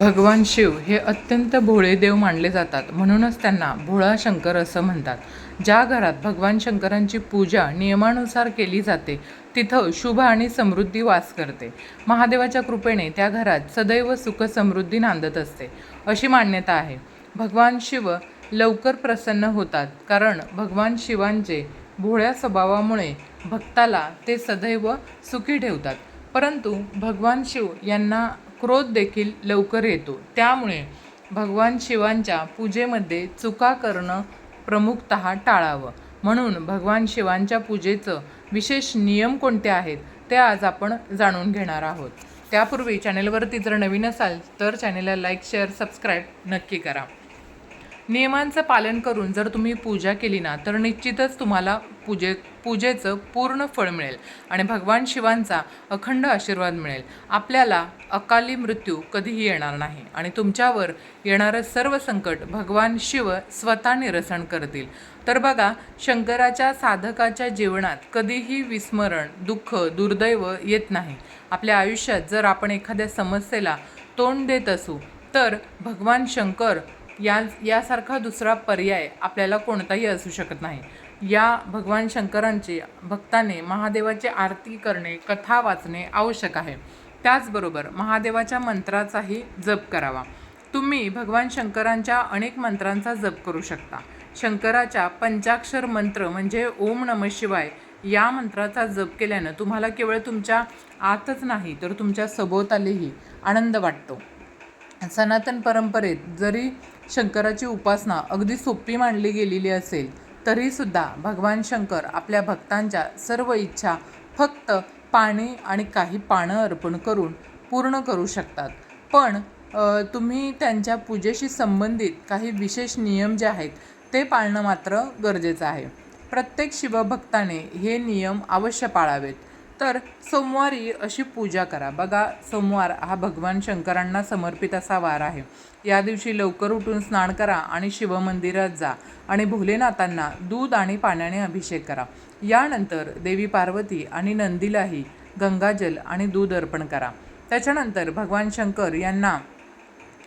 भगवान शिव हे अत्यंत भोळे देव मानले जातात. म्हणूनच त्यांना भोळा शंकर असं म्हणतात. ज्या घरात भगवान शंकरांची पूजा नियमानुसार केली जाते तिथं शुभ आणि समृद्धी वास करते. महादेवाच्या कृपेने त्या घरात सदैव सुख समृद्धी नांदत असते. अशी मान्यता आहे. भगवान शिव लवकर प्रसन्न होतात कारण भगवान शिवांचे भोळ्या स्वभावामुळे भक्ताला ते सदैव सुखी ठेवतात. परंतु भगवान शिव यांना क्रोध देखील लवकर येतो. त्यामुळे भगवान शिवांच्या पूजेमध्ये चुका करणं प्रमुखत टाळावं. म्हणून भगवान शिवांच्या पूजेचं विशेष नियम कोणते आहेत ते आज आपण जाणून घेणार आहोत. त्यापूर्वी चॅनेलवरती जर नवीन असाल तर चॅनेलला लाईक शेअर सबस्क्राईब नक्की करा. नियमांचं पालन करून जर तुम्ही पूजा केली ना तर निश्चितच तुम्हाला पूजेत पूजेचं पूर्ण फळ मिळेल आणि भगवान शिवांचा अखंड आशीर्वाद मिळेल. आपल्याला अकाली मृत्यू कधीही येणार नाही आणि तुमच्यावर येणारं सर्व संकट भगवान शिव स्वतः निरसन करतील. तर बघा शंकराच्या साधकाच्या जीवनात कधीही विस्मरण दुःख दुर्दैव येत नाही. आपल्या आयुष्यात जर आपण एखाद्या समस्येला तोंड देत असू तर भगवान शंकर या यासारखा दुसरा पर्याय आपल्याला कोणताही असू शकत नाही. या भगवान शंकरांचे भक्ताने महादेवाची आरती करणे कथा वाचणे आवश्यक आहे. त्याचबरोबर महादेवाच्या मंत्राचाही जप करावा. तुम्ही भगवान शंकरांच्या अनेक मंत्रांचा जप करू शकता. शंकराच्या पंचाक्षर मंत्र म्हणजे ओम नम शिवाय या मंत्राचा जप केल्यानं तुम्हाला केवळ तुमच्या आतच नाही तर तुमच्या सभोवतालीही आनंद वाटतो. सनातन परंपरेत जरी शंकराची उपासना अगदी सोपी मानली गेलेली असेल तरीसुद्धा भगवान शंकर आपल्या भक्तांच्या सर्व इच्छा फक्त पाणी आणि काही पानं अर्पण करून पूर्ण करू शकतात. पण तुम्ही त्यांच्या पूजेशी संबंधित काही विशेष नियम जे आहेत ते पाळणं मात्र गरजेचं आहे. प्रत्येक शिवभक्ताने हे नियम अवश्य पाळावेत. तर सोमवारी अशी पूजा करा. बघा सोमवार हा भगवान शंकरांना समर्पित असा वार आहे. या दिवशी लवकर उठून स्नान करा आणि शिवमंदिरात जा आणि भोलेनाथांना दूध आणि पाण्याने अभिषेक करा. यानंतर देवी पार्वती आणि नंदीलाही गंगाजल आणि दूध अर्पण करा. त्याच्यानंतर भगवान शंकर यांना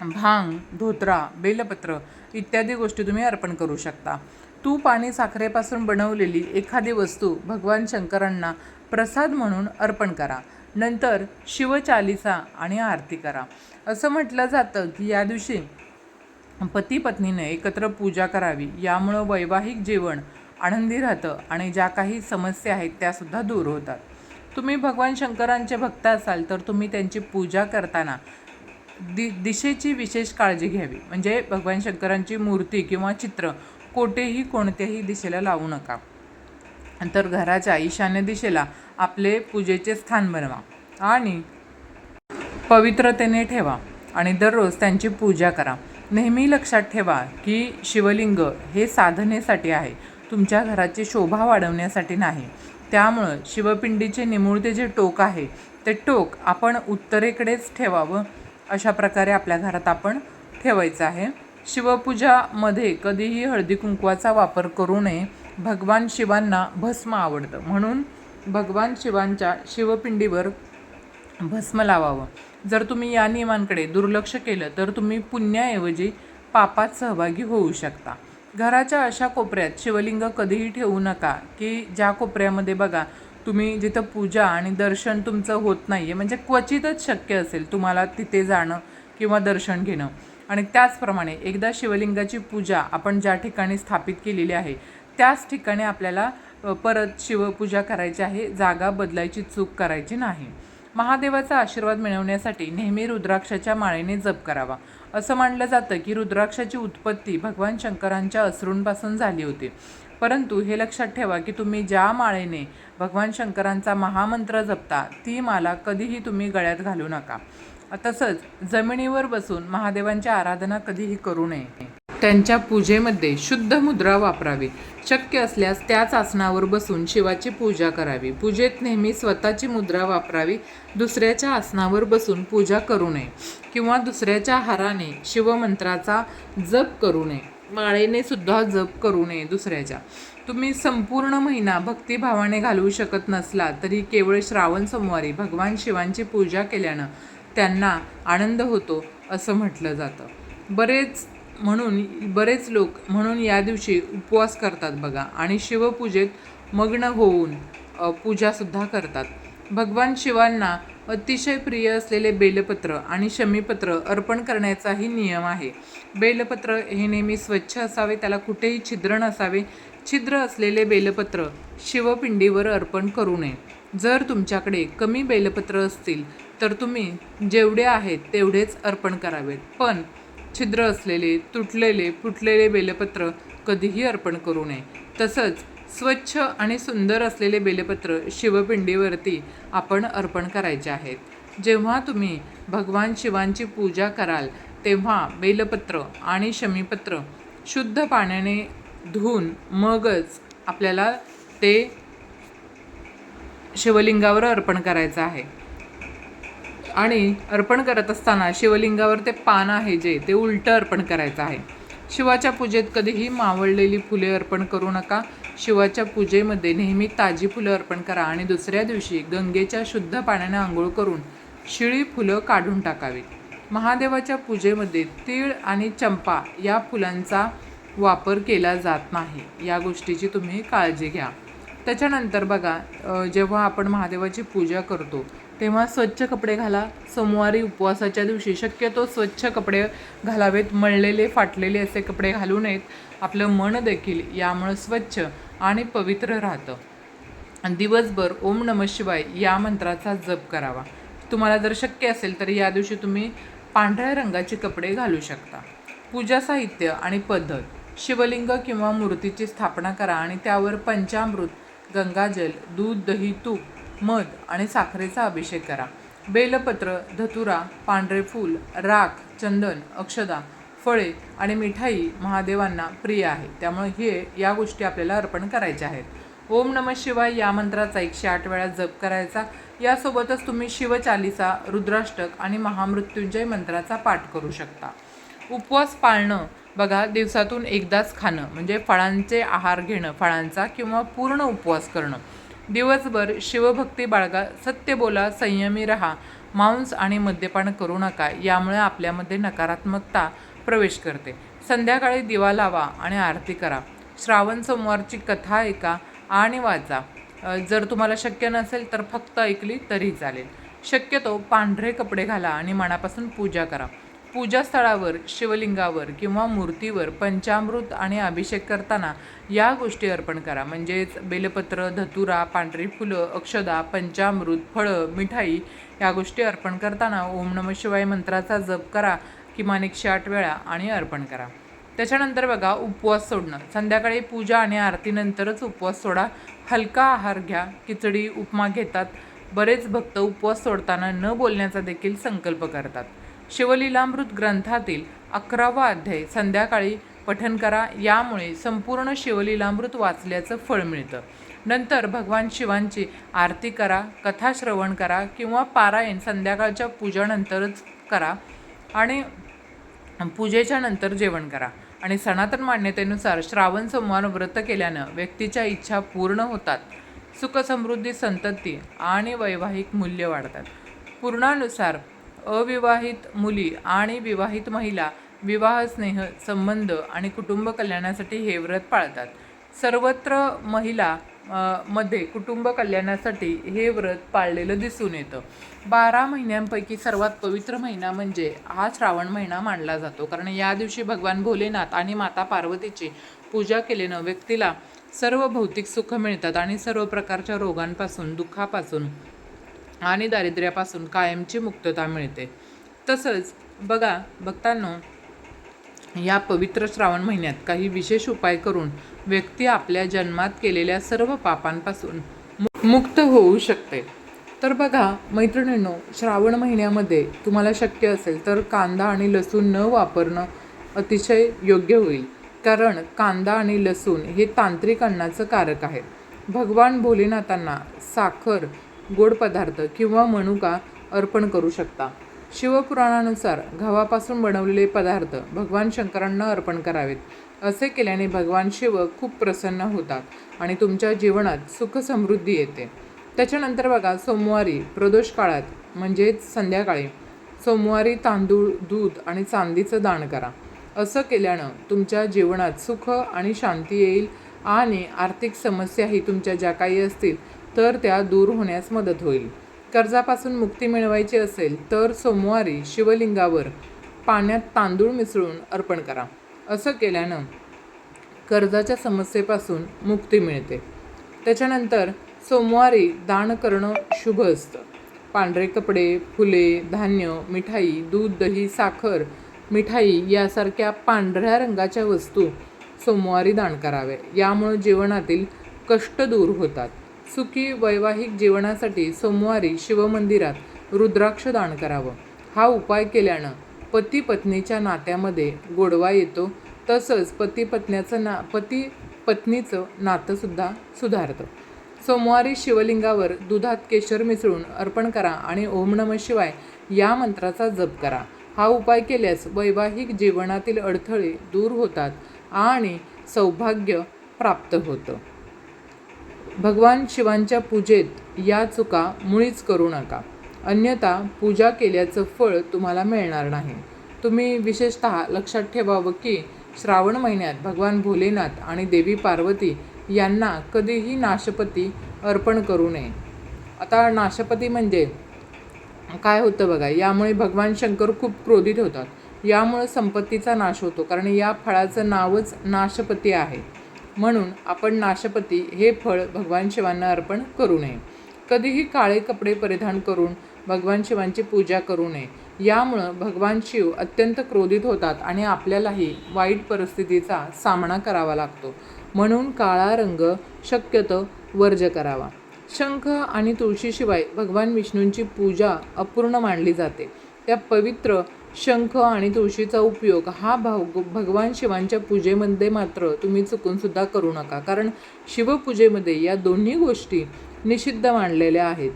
भांग धोत्रा बेलपत्र इत्यादी गोष्टी तुम्ही अर्पण करू शकता. तूप आणि साखरेपासून बनवलेली एखादी वस्तू भगवान शंकरांना प्रसाद म्हणून अर्पण करा. नंतर शिवचालिसा आणि आरती करा. असं म्हटलं जातं की या दिवशी पती पत्नीने एकत्र पूजा करावी. यामुळं वैवाहिक जीवन आनंदी राहतं आणि ज्या काही समस्या आहेत त्यासुद्धा दूर होतात. तुम्ही भगवान शंकरांचे भक्त असाल तर तुम्ही त्यांची पूजा करताना दि दिशेची विशेष काळजी घ्यावी. म्हणजे भगवान शंकरांची मूर्ती किंवा चित्र कोठेही कोणत्याही दिशेला लावू नका. तर घराच्या ईशान्य दिशेला आपले पूजेचे स्थान बनवा आणि पवित्रतेने ठेवा आणि दररोज त्यांची पूजा करा. नेहमी लक्षात ठेवा की शिवलिंग हे साधनेसाठी आहे. तुमच्या घराची शोभा वाढवण्यासाठी नाही. त्यामुळं शिवपिंडीचे निमुळते जे टोक आहे ते टोक आपण उत्तरेकडेच ठेवावं अशा प्रकारे आपल्या घरात आपण ठेवायचं आहे. शिवपूजामध्ये कधीही हळदी कुंकवाचा वापर करू नये. भगवान शिवांना भस्म आवडतं. म्हणून भगवान शिवांच्या शिवपिंडीवर भस्म लावावं. जर तुम्ही या नियमांकडे दुर्लक्ष केलं तर तुम्ही पुण्याऐवजी पापात सहभागी होऊ शकता. घराच्या अशा कोपऱ्यात शिवलिंग कधीही ठेवू नका की ज्या कोपऱ्यामध्ये बघा तुम्ही जिथं पूजा आणि दर्शन तुमचं होत नाही आहे म्हणजे क्वचितच शक्य असेल तुम्हाला तिथे जाणं किंवा दर्शन घेणं. आणि त्याचप्रमाणे एकदा शिवलिंगाची पूजा आपण ज्या ठिकाणी स्थापित केलेली आहे त्याच ठिकाणी आपल्याला परत शिवपूजा करायची आहे जागा बदलायची चूक करायची नाही. महादेवाचा आशीर्वाद मिळवण्यासाठी नेहमी रुद्राक्षाच्या माळेने जप करावा. असं मानलं जातं की रुद्राक्षाची उत्पत्ती भगवान शंकरांच्या अश्रूंपासून झाली होती. परंतु हे लक्षात ठेवा की तुम्ही ज्या माळेने भगवान शंकरांचा महामंत्र जपता ती माला कधीही तुम्ही गळ्यात घालू नका. तसंच जमिनीवर बसून महादेवांची आराधना कधीही करू नये. त्यांच्या पूजेमध्ये शुद्ध मुद्रा वापरावी. शक्य असल्यास त्याच आसनावर बसून शिवाची पूजा करावी. पूजेत नेहमी स्वतःची मुद्रा वापरावी. दुसऱ्याच्या आसनावर बसून पूजा करू नये. किंवा दुसऱ्याच्या हाराने शिवमंत्राचा जप करू नये. माळेने सुद्धा जप करू नये दुसऱ्याच्या. तुम्ही संपूर्ण महिना भक्तिभावाने घालवू शकत नसला तरी केवळ श्रावण सोमवारी भगवान शिवांची पूजा केल्यानं त्यांना आनंद होतो असं म्हटलं जातं. बरेच म्हणून बरेच लोक म्हणून या दिवशी उपवास करतात बघा. आणि शिवपूजेत मग्न होऊन पूजासुद्धा करतात. भगवान शिवांना अतिशय प्रिय असलेले बेलपत्र आणि शमीपत्र अर्पण करण्याचाही नियम आहे. बेलपत्र हे नेहमी स्वच्छ असावे त्याला कुठेही छिद्र नसावे. छिद्र असलेले बेलपत्र शिवपिंडीवर अर्पण करू नये. जर तुमच्याकडे कमी बेलपत्र असतील तर तुम्ही जेवढे आहेत तेवढेच अर्पण करावेत. पण छिद्र असलेले तुटलेले फुटलेले बेलपत्र कधीही अर्पण करू नये. तसंच स्वच्छ आणि सुंदर असलेले बेलपत्र शिवपिंडीवरती आपण अर्पण करायचे आहेत. जेव्हा तुम्ही भगवान शिवांची पूजा कराल तेव्हा बेलपत्र आणि शमीपत्र शुद्ध पाण्याने धुवून मगच आपल्याला ते शिवलिंगावर अर्पण करायचं आहे. आणि अर्पण करत असताना शिवलिंगावर ते पान आहे जे ते उलटं अर्पण करायचं आहे. शिवाच्या पूजेत कधीही मावळलेली फुले अर्पण करू नका. शिवाच्या पूजेमध्ये नेहमी ताजी फुलं अर्पण करा आणि दुसऱ्या दिवशी गंगेच्या शुद्ध पाण्याने आंघोळ करून शिळी फुलं काढून टाकावीत महादेवाच्या पूजेमध्ये तीळ आणि चंपा या फुलांचा वापर केला जात नाही. या गोष्टीची तुम्ही काळजी घ्या. त्याच्यानंतर बघा जेव्हा आपण महादेवाची पूजा करतो तेव्हा स्वच्छ कपडे घाला. सोमवारी उपवासाच्या दिवशी शक्यतो स्वच्छ कपडे घालावेत. मळलेले फाटलेले असे कपडे घालू नयेत. आपलं मन देखील यामुळं स्वच्छ आणि पवित्र राहतं. दिवसभर ओम नम शिवाय या मंत्राचा जप करावा. तुम्हाला जर शक्य असेल तर या दिवशी तुम्ही पांढऱ्या रंगाचे कपडे घालू शकता. पूजा साहित्य आणि पद्धत. शिवलिंग किंवा मूर्तीची स्थापना करा आणि त्यावर पंचामृत गंगाजल दूध दही तूप मध आणि साखरेचा अभिषेक करा. बेलपत्र धतुरा पांढरे फूल राख चंदन अक्षदा फळे आणि मिठाई महादेवांना प्रिय आहे. त्यामुळे हे या गोष्टी आपल्याला अर्पण करायच्या आहेत. ओम नम शिवाय या मंत्राचा एकशे आठ वेळा जप करायचा. यासोबतच तुम्ही शिवचालिसा रुद्राष्टक आणि महामृत्युंजय मंत्राचा पाठ करू शकता. उपवास पाळणं बघा दिवसातून एकदाच खाणं म्हणजे फळांचे आहार घेणं फळांचा किंवा पूर्ण उपवास करणं. दिवसभर शिवभक्ती बाळगा सत्य बोला संयमी राहा मांस आणि मद्यपान करू नका यामुळे आपल्यामध्ये नकारात्मकता प्रवेश करते. संध्याकाळी दिवा लावा आणि आरती करा. श्रावण सोमवारची कथा ऐका आणि वाचा. जर तुम्हाला शक्य नसेल तर फक्त ऐकली तरी चालेल. शक्यतो पांढरे कपडे घाला आणि मनापासून पूजा करा. पूजास्थळावर शिवलिंगावर किंवा मूर्तीवर पंचामृत आणि अभिषेक करताना या गोष्टी अर्पण करा. म्हणजेच बेलपत्र धतुरा पांढरी फुलं अक्षदा पंचामृत फळं मिठाई या गोष्टी अर्पण करताना ओम नम शिवाय मंत्राचा जप करा किमान एकशे आठ वेळा आणि अर्पण करा. त्याच्यानंतर बघा उपवास सोडणं. संध्याकाळी पूजा आणि आरतीनंतरच उपवास सोडा. हलका आहार घ्या. खिचडी उपमा घेतात. बरेच भक्त उपवास सोडताना न बोलण्याचा देखील संकल्प करतात. शिवलीलामृत ग्रंथातील अकरावा अध्याय संध्याकाळी पठन करा. यामुळे संपूर्ण शिवलीलामृत वाचल्याचं फळ मिळतं. नंतर भगवान शिवांची आरती करा कथा श्रवण करा किंवा पारायण संध्याकाळच्या पूजानंतरच करा आणि पूजेच्या नंतर जेवण करा. आणि सनातन मान्यतेनुसार श्रावण सोमवार व्रत केल्यानं व्यक्तीच्या इच्छा पूर्ण होतात. सुखसमृद्धी संतती आणि वैवाहिक मूल्य वाढतात. पूर्णानुसार अविवाहित मुली आणि विवाहित महिला विवाह स्नेह संबंध आणि कुटुंब कल्याणासाठी हे व्रत पाळतात. सर्वत्र महिला मध्ये कुटुंब कल्याणासाठी हे व्रत पाळलेलं दिसून येतं. बारा महिन्यांपैकी सर्वात पवित्र महिना म्हणजे हा श्रावण महिना मानला जातो. कारण या दिवशी भगवान भोलेनाथ आणि माता पार्वतीची पूजा केल्यानं व्यक्तीला सर्व भौतिक सुख मिळतात आणि सर्व प्रकारच्या रोगांपासून दुःखापासून आणि दारिद्र्यापासून कायमची मुक्तता मिळते. तसंच बघा बघताना या पवित्र श्रावण महिन्यात काही विशेष उपाय करून व्यक्ती आपल्या जन्मात केलेल्या सर्व पापांपासून मु- मुक्त होऊ शकते. तर बघा मैत्रिणींनो श्रावण महिन्यामध्ये तुम्हाला शक्य असेल तर कांदा आणि लसूण न वापरणं अतिशय योग्य होईल. कारण कांदा आणि लसूण हे तांत्रिक अन्नाचं कारक आहे. भगवान भोलेनाथांना साखर गोड पदार्थ किंवा मनुका अर्पण करू शकता. शिवपुराणानुसार गव्हापासून बनवलेले पदार्थ भगवान शंकरांना अर्पण करावेत. असे केल्याने भगवान शिव खूप प्रसन्न होतात आणि तुमच्या जीवनात सुख समृद्धी येते. त्याच्यानंतर बघा सोमवारी प्रदोष काळात म्हणजेच संध्याकाळी सोमवारी तांदूळ दूध आणि चांदीचं दान करा. असं केल्यानं तुमच्या जीवनात सुख आणि शांती येईल आणि आर्थिक समस्याही तुमच्या ज्या काही असतील तर त्या दूर होण्यास मदत होईल. कर्जापासून मुक्ती मिळवायची असेल तर सोमवारी शिवलिंगावर पाण्यात तांदूळ मिसळून अर्पण करा. असं केल्यानं कर्जाच्या समस्येपासून मुक्ती मिळते. त्याच्यानंतर सोमवारी दान करणं शुभ असतं. पांढरे कपडे फुले धान्य मिठाई दूध दही साखर मिठाई यासारख्या पांढऱ्या रंगाच्या वस्तू सोमवारी दान करावे. यामुळे जीवनातील कष्ट दूर होतात. सुखी वैवाहिक जीवनासाठी सोमवारी शिवमंदिरात रुद्राक्ष दान करावं. हा उपाय केल्यानं पती पत्नीच्या नात्यामध्ये गोडवा येतो तसंच पती पत्न्याचं ना पती पत्नीचं नातंसुद्धा सुधारतं. सोमवारी शिवलिंगावर दुधात केशर मिसळून अर्पण करा आणि ओम नम शिवाय या मंत्राचा जप करा. हा उपाय केल्यास वैवाहिक जीवनातील अडथळे दूर होतात आणि सौभाग्य प्राप्त होतं. भगवान शिवांच्या पूजेत या चुका मुळीच करू नका. अन्यथा पूजा केल्याचं फळ तुम्हाला मिळणार नाही. तुम्ही विशेषत लक्षात ठेवावं की श्रावण महिन्यात भगवान भोलेनाथ आणि देवी पार्वती यांना कधीही नाशपती अर्पण करू नये. आता नाशपती म्हणजे काय होतं बघा यामुळे भगवान शंकर खूप क्रोधित होतात. यामुळे संपत्तीचा नाश होतो कारण या फळाचं नावच नाशपती आहे. म्हणून आपण नाशपती हे फळ भगवान शिवांना अर्पण करू नये. कधीही काळे कपडे परिधान करून भगवान शिवांची पूजा करू नये. यामुळं भगवान शिव अत्यंत क्रोधित होतात आणि आपल्यालाही वाईट परिस्थितीचा सामना करावा लागतो. म्हणून काळा रंग शक्यतो वर्ज करावा. शंख आणि तुळशीशिवाय भगवान विष्णूंची पूजा अपूर्ण मानली जाते. त्या पवित्र शंख आणि तुळशीचा उपयोग हा भाव भगवान शिवांच्या पूजेमध्ये मात्र तुम्ही चुकूनसुद्धा करू नका. कारण शिवपूजेमध्ये या दोन्ही गोष्टी निषिद्ध मानलेल्या आहेत.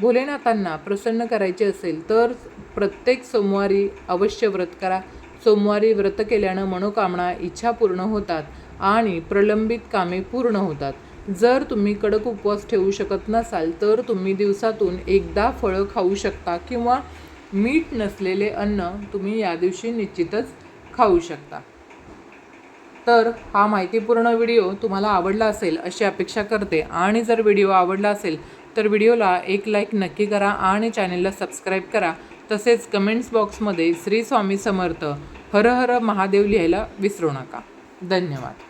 भोलेनाथांना प्रसन्न करायचे असेल तर प्रत्येक सोमवारी अवश्य व्रत करा. सोमवारी व्रत केल्यानं मनोकामना इच्छा पूर्ण होतात आणि प्रलंबित कामे पूर्ण होतात. जर तुम्ही कडक उपवास ठेवू शकत नसाल तर तुम्ही दिवसातून एकदा फळं खाऊ शकता किंवा मीठ नसलेले अन्न तुम्ही या दिवशी निश्चितच खाऊ शकता. तर हा माहितीपूर्ण व्हिडिओ तुम्हाला आवडला असेल अशी अपेक्षा करते आणि जर व्हिडिओ आवडला असेल तर व्हिडिओला एक लाईक नक्की करा आणि चॅनेलला सबस्क्राईब करा. तसेच कमेंट्स बॉक्समध्ये श्री स्वामी समर्थ हर हर महादेव लिहायला विसरू नका. धन्यवाद.